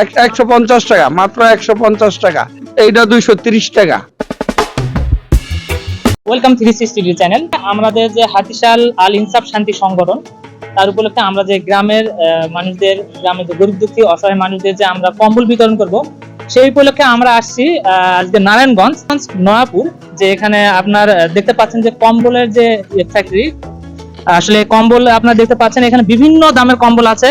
এক- একশো পঞ্চাশ টাকা, মাত্র একশো পঞ্চাশ টাকা। এইটা দুইশো তিরিশ টাকা। ওয়েলকাম থ্রি স্টুডিও চ্যানেল আমাদের যে হাতিশাল আল ইনসাফ শান্তি সংগঠন, তার উপলক্ষে আমরা যে গ্রামের মানুষদের, গ্রামের যে গরিব দুঃখী, অসহায় মানুষদের যে আমরা কম্বল বিতরণ করব, সেই উপলক্ষে আমরা আসছি আজকে নারায়ণগঞ্জ, নয়াপুর, যে এখানে আপনার দেখতে পাচ্ছেন যে কম্বলের যে ফ্যাক্টরি আসলে কম্বল আপনার দেখতে পাচ্ছেন, এখানে বিভিন্ন দামের কম্বল আছে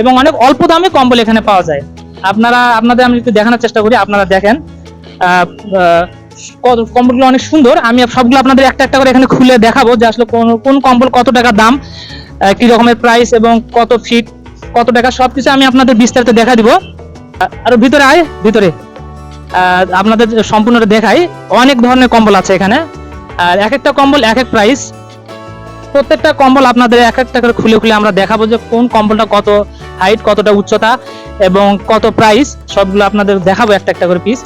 এবং অনেক অল্প দামে কম্বল এখানে পাওয়া যায়। আপনারা, আপনাদের আমি একটু দেখানোর চেষ্টা করি, আপনারা দেখেন। কম্বলগুলো অনেক সুন্দর। আমি সবগুলো আপনাদের একটা একটা করে এখানে খুলে দেখাবো যে আসলে কোন কোন কম্বল কত টাকা দাম কি রকমের প্রাইস এবং কত ফিট কত টাকা, সবকিছু আমি আপনাদের বিস্তারিত দেখা দিব। আরও ভিতরে আয়, ভিতরে। আপনাদের সম্পূর্ণটা দেখাই। অনেক ধরনের কম্বল আছে এখানে। আর এক একটা কম্বল এক এক প্রাইস প্রত্যেকটা কম্বল আপনাদের এক একটা করে খুলে খুলে আমরা দেখাবো যে কোন কম্বলটা কত হাইট কতটা উচ্চতা এবং কত প্রাইস সবগুলো আপনাদের দেখাবো একটা একটা করে পিস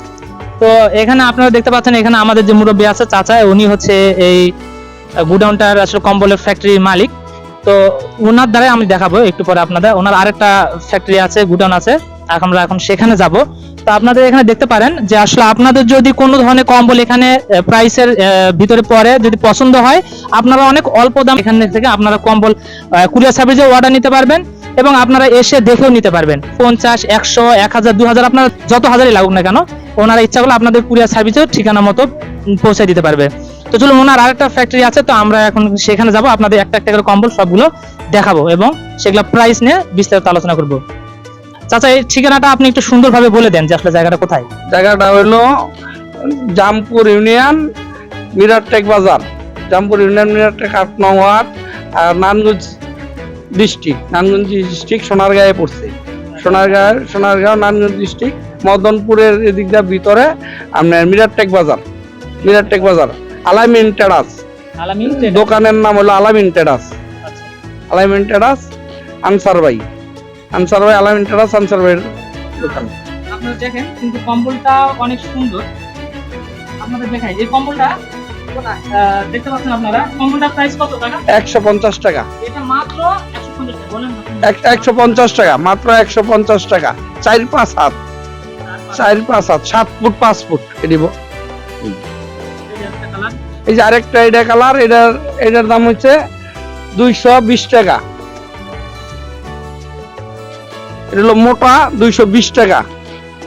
তো এখানে আপনারা দেখতে পাচ্ছেন, এখানে আমাদের যে মুরব্বী আছে, চাচা, উনি হচ্ছে এই গুডাউনটার আসলে কম্বলের ফ্যাক্টরির মালিক। তো ওনার দ্বারাই আমি দেখাবো একটু পরে আপনাদের। ওনার আরেকটা ফ্যাক্টরি আছে, গুডাউন আছে আমরা এখন সেখানে যাব। তো আপনাদের এখানে দেখতে পারেন যে আসলে আপনাদের যদি কোনো ধরনের কম্বল এখানে প্রাইসের ভিতরে পড়ে, যদি পছন্দ হয়, আপনারা অনেক অল্প দাম এখান থেকে আপনারা কম্বল কুরিয়ার সার্ভিসে অর্ডার নিতে পারবেন। এবং আপনারা এসে দেখেও নিতে পারবেন। পঞ্চাশ, একশো, এক হাজার, দু হাজার, আপনার যত হাজারই লাগুক না কেন, ওনারা ইচ্ছা করলে আপনাদের কুরিয়ার সার্ভিসেও ঠিকানা মতো পৌঁছে দিতে পারবে। তো চলুন, ওনার আরেকটা ফ্যাক্টরি আছে, তো আমরা এখন সেখানে যাব, আপনাদের একটা একটা করে কম্বল সবগুলো দেখাবো এবং সেগুলো প্রাইস নিয়ে বিস্তারিত আলোচনা করব। চাচা, এই ঠিকানাটা আপনি একটু সুন্দরভাবে বলে দেন যে আসলে জায়গাটা কোথায়। জায়গাটা হলো জামপুর ইউনিয়ন মিরারটেক বাজার। জামপুর ইউনিয়ন মিরারটেক আট নং ওয়ার্ড, আর নানগঞ্জ ডিস্ট্রিক্ট নানগঞ্জ ডিস্ট্রিক্ট সোনারগাঁয়ে পড়ছে। সোনারগাঁয়ের সোনারগাঁও নানগঞ্জ ডিস্ট্রিক্ট মদনপুরের এদিক দিয়ে ভিতরে আপনার মিরারটেক বাজার মিরারটেক বাজার আলামিন টেরাস। দোকানের নাম হলো আলামিন টেরাস। আচ্ছা। আলামিন টেরাস আনসার ভাই। আনসার ভাই আলামিন টেরাস আনসার ভাইয়ের দোকান। আপনারা দেখেন কিন্তু কম্বলটা অনেক সুন্দর। আপনাদের দেখাই এই কম্বলটা দেখতে পাচ্ছেন আপনারা? কম্বলটার প্রাইস কত টাকা? একশো পঞ্চাশ টাকা। এটা মাত্র একশো পঞ্চাশ টাকা, মাত্র একশো পঞ্চাশ টাকা। চার পাঁচ হাত। চার পাঁচ হাত, সাত ফুট, পাঁচ ফুট দিব। এই যে আরেকটা, এটা কালার, এটার এটার দাম হচ্ছে দুইশো বিশ টাকা। এটা হলো মোটা, দুইশো বিশ টাকা।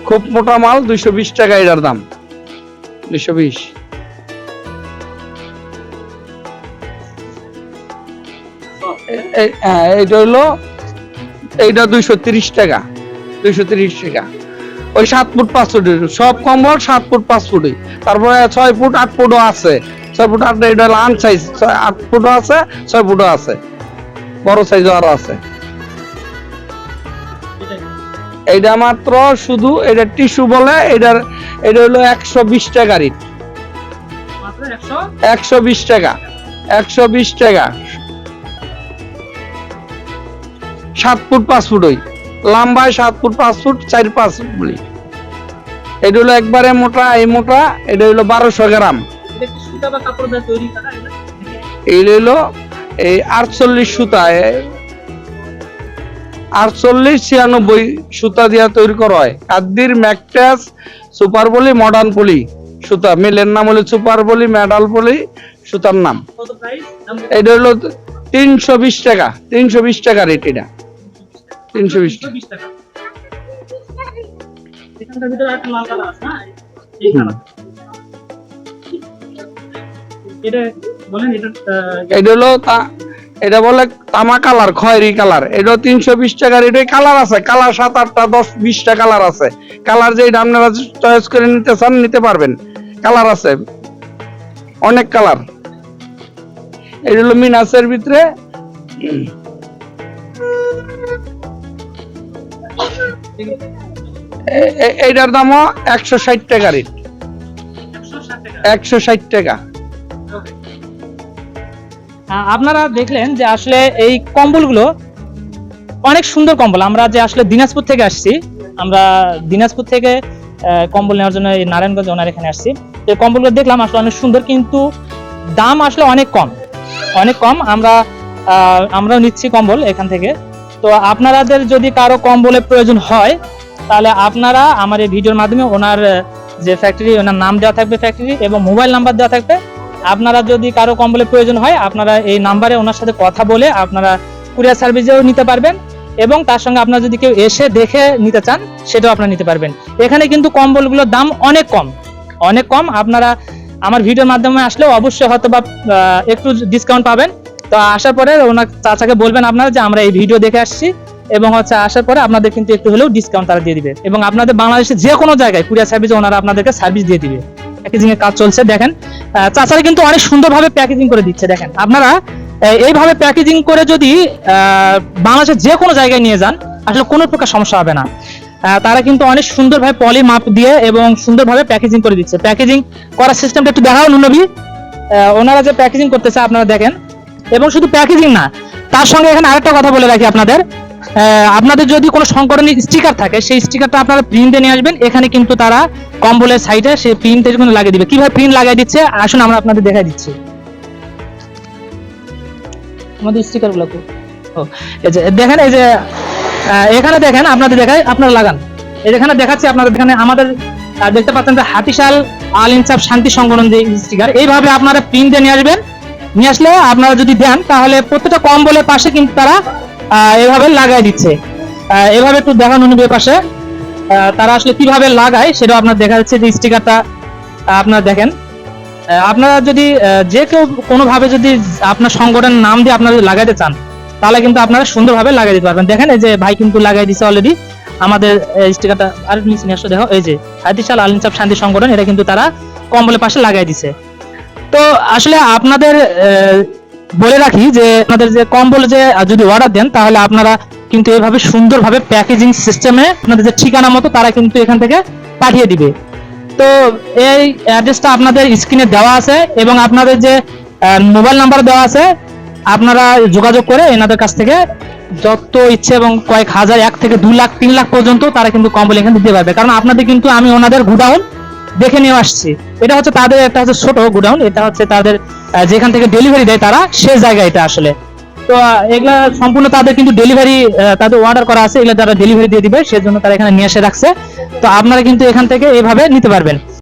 খুব মোটা মাল, দুইশো বিশ টাকা এটার দাম। দুইশো বিশ। এইটা হলো এইটা দুইশো তিরিশ টাকা দুইশো তিরিশ টাকা। ওই সাত ফুট পাঁচ ফুটের সব কম্বল সাত ফুট পাঁচ ফুটই। তারপরে ছয় ফুট আট ফুটও আছে। ছয় ফুট আট এটা হলো আন সাইজ আট ফুটও আছে ছয় ফুটও আছে। বড় সাইজও আরও আছে। এইটা মাত্র শুধু এটা টিস্যু বলে এটার এটা হলো একশো বিশ টাকা রেট। একশো বিশ টাকা একশো বিশ টাকা। সাত ফুট পাঁচ ফুট ওই। লম্বায় সাত ফুট পাঁচ ফুট চার পাঁচ ফুট বলি। এটা হলো একবারে মোটা এই মোটা এটা হলো বারোশো গ্রাম। এটা হলো এই আটচল্লিশ সুতা এ- আটচল্লিশ ছিয়ানব্বই সুতা দিয়া তৈরি করা হয়। কাদ্দির ম্যাকটাস সুপার বলি মডার্ন পলি সুতা। মিলের নাম হলো সুপার বলি মেডাল পলি সুতার নাম। এটা হলো তিনশো বিশ টাকা তিনশো বিশ টাকা রেট এটা। তিনশো বিশ টাকা 220 ভিতরে একটা লাল কালার আছে না এই কালার এটা বলে তামা কালার, খয়েরি কালার। এটা তিনশো বিশ টাকা রেট কালার আছে। কালার সাত আটটা দশ বিশটা কালার আছে। কালার যেটা আপনারা চয়েস করে নিতে চান, নিতে পারবেন। কালার আছে। অনেক কালার। এটা হলো মিনাসের ভিতরে এইটার দামও একশো ষাট টাকা রেট একশো ষাট টাকা। আপনারা দেখলেন যে আসলে এই কম্বলগুলো অনেক সুন্দর কম্বল। আমরা যে আসলে দিনাজপুর থেকে আসছি, আমরা দিনাজপুর থেকে কম্বল নেওয়ার জন্য এই নারায়ণগঞ্জ ওনার এখানে আসছি। তো কম্বলগুলো দেখলাম আসলে অনেক সুন্দর, কিন্তু দাম আসলে অনেক কম। অনেক কম। আমরা আমরাও নিচ্ছি কম্বল এখান থেকে। তো আপনাদের যদি কারও কম্বলের প্রয়োজন হয়, তাহলে আপনারা আমার এই ভিডিওর মাধ্যমে ওনার যে ফ্যাক্টরি ওনার নাম দেওয়া থাকবে ফ্যাক্টরি এবং মোবাইল নাম্বার দেওয়া থাকবে। আপনারা যদি কারও কম্বলের প্রয়োজন হয়, আপনারা এই নাম্বারে ওনার সাথে কথা বলে আপনারা কুরিয়ার সার্ভিসেও নিতে পারবেন এবং তার সঙ্গে আপনারা যদি কেউ এসে দেখে নিতে চান, সেটাও আপনারা নিতে পারবেন। এখানে কিন্তু কম্বলগুলোর দাম অনেক কম অনেক কম। আপনারা আমার ভিডিওর মাধ্যমে আসলেও অবশ্যই হয়তো বা একটু ডিসকাউন্ট পাবেন। তো আসার পরে ওনার চাচাকে বলবেন আপনারা যে আমরা এই ভিডিও দেখে আসছি এবং হচ্ছে আসার পরে আপনাদের কিন্তু একটু হলেও ডিসকাউন্ট তারা দিয়ে দিবে। এবং আপনাদের বাংলাদেশের যে কোনো জায়গায় কুরিয়ার সার্ভিসে ওনারা আপনাদেরকে সার্ভিস দিয়ে দিবে। প্যাকেজিং এর কাজ চলছে, দেখেন। চাচারা কিন্তু অনেক সুন্দরভাবে প্যাকেজিং করে দিচ্ছে, দেখেন। আপনারা এইভাবে প্যাকেজিং করে যদি বাংলাদেশের যে কোনো জায়গায় নিয়ে যান, আসলে কোনো প্রকার সমস্যা হবে না। তারা কিন্তু অনেক সুন্দরভাবে পলি মাপ দিয়ে এবং সুন্দরভাবে প্যাকেজিং করে দিচ্ছে। প্যাকেজিং করার সিস্টেমটা একটু দেখাও, নুনবি। ওনারা যে প্যাকেজিং করতেছে, আপনারা দেখেন। এবং শুধু প্যাকেজিং না তার সঙ্গে এখানে আরেকটা কথা বলে রাখি আপনাদের। আপনাদের যদি কোনো সংকটনী স্টিকার থাকে সেই স্টিকারটা আপনারা প্রিন্টে নিয়ে আসবেন। এখানে কিন্তু তারা কম্বলের সাইডে সেই প্রিন্ট কিন্তু লাগিয়ে দিবে। কীভাবে প্রিন্ট লাগিয়ে দিচ্ছে? আসুন আমরা আপনাদের দেখাই দিচ্ছি। আমাদের স্টিকারগুলো ও, এই যে দেখেন এই যে এখানে দেখেন আপনাদের দেখায় আপনারা লাগান। এই যেখানে দেখাচ্ছি আপনাদের এখানে আমাদের দেখতে পাচ্ছেন যে হাতিশাল আল ইনসাফ শান্তি সংগঠন যে স্টিকার এইভাবে আপনারা প্রিন্টে নিয়ে আসবেন। নিয়ে আসলে আপনারা যদি দেন, তাহলে প্রত্যেকটা কম্বলের পাশে কিন্তু তারা এভাবে লাগাই দিচ্ছে। এভাবে একটু দেখানো নিবে পাশে। তারা আসলে কীভাবে লাগায় সেটা আপনার দেখা যাচ্ছে যে স্টিকারটা আপনারা দেখেন। আপনারা যদি যে কেউ কোনোভাবে যদি আপনার সংগঠনের নাম দিয়ে আপনারা যদি লাগাইতে চান, তাহলে কিন্তু আপনারা সুন্দরভাবে লাগাই দিতে পারবেন। দেখেন এই যে ভাই কিন্তু লাগাই দিছে অলরেডি আমাদের স্টিকারটা আর নিচে নিয়ে আসো, দেখো, এই যে হাতিশাল আল ইনসাফ শান্তি সংগঠন, এটা কিন্তু তারা কম্বলের পাশে লাগাই দিছে। তো আসলে আপনাদের বলে রাখি যে আপনাদের যে কম্বল যে যদি অর্ডার দেন, তাহলে আপনারা কিন্তু এইভাবে সুন্দরভাবে প্যাকেজিং সিস্টেমে আপনাদের যে ঠিকানা মতো তারা কিন্তু এখান থেকে পাঠিয়ে দিবে। তো এই অ্যাড্রেসটা আপনাদের স্ক্রিনে দেওয়া আছে এবং আপনাদের যে মোবাইল নাম্বার দেওয়া আছে, আপনারা যোগাযোগ করে এনাদের কাছ থেকে যত ইচ্ছে এবং কয়েক হাজার, এক থেকে দু লাখ, তিন লাখ পর্যন্ত তারা কিন্তু কম্বল এখানে দিতে পারবে। কারণ আপনাদের কিন্তু আমি ওনাদের গুডাউন দেখে নিয়ে আসছি। এটা হচ্ছে তাদের একটা হচ্ছে ছোট গোডাউন, এটা হচ্ছে তাদের যেখান থেকে ডেলিভারি দেয় তারা সে জায়গা এটা আসলে। তো এগুলা সম্পূর্ণ তাদের কিন্তু ডেলিভারি তাদের অর্ডার করা আছে, এগুলো তারা ডেলিভারি দিয়ে দিবে, সেজন্য তারা এখানে নিয়ে এসে রাখছে। তো আপনারা কিন্তু এখান থেকে এভাবে নিতে পারবেন।